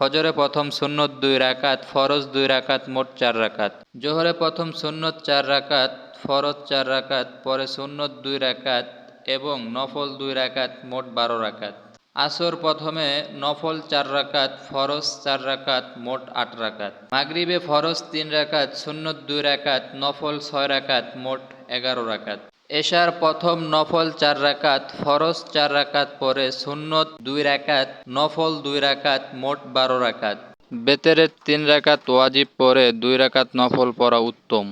ফজরে প্রথম সুন্নত দুই রাকাত, ফরজ দুই রাকাত, মোট চার রাকাত। জোহরে প্রথম সুন্নত চার রাকাত, ফরজ চার রাকাত, পরে সুন্নত দুই রাকাত এবং নফল দুই রাকাত, মোট বারো রাকাত। আসর প্রথমে নফল চার রাকাত, ফরজ চার রাকাত, মোট আট রাকাত। মাগরিবে ফরজ তিন রাকাত, সুন্নত দুই রাকাত, নফল ছয় রাকাত, মোট এগারো রাকাত। এশার প্রথম নফল চার রাকাত, ফরজ চার রাকাত পরে সুন্নত দুই রাকাত, নফল দুই রাকাত, মোট বারো রাকাত। বেতের তিন রাকাত ওয়াজিব পরে দুই রাকাত নফল পড়া উত্তম।